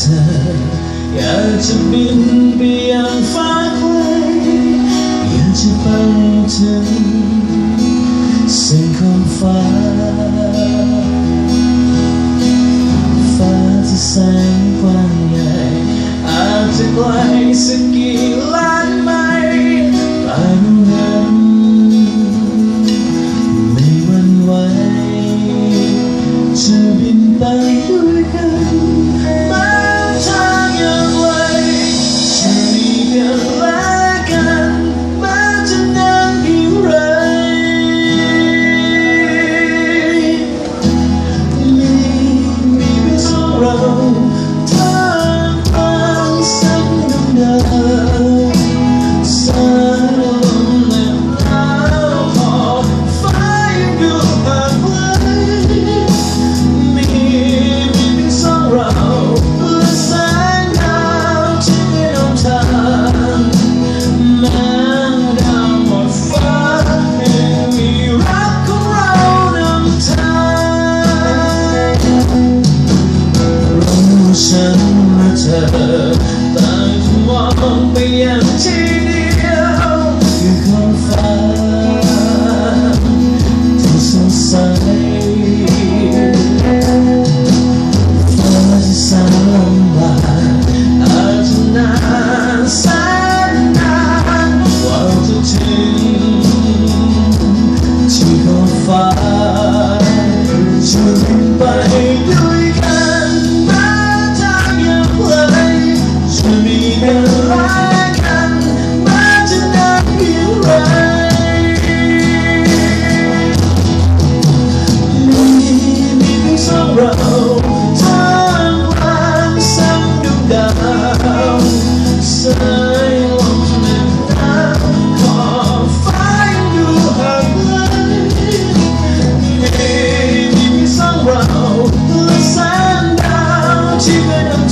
ธอ อยากจะบินไปยังฟ้าไกลอยากจะไปถึงสิ่งของฟ้า ฟ้าที่แสนกว้างใหญ่อาจจะไกลสัก เธอต่างวังไปอย่างที่ chica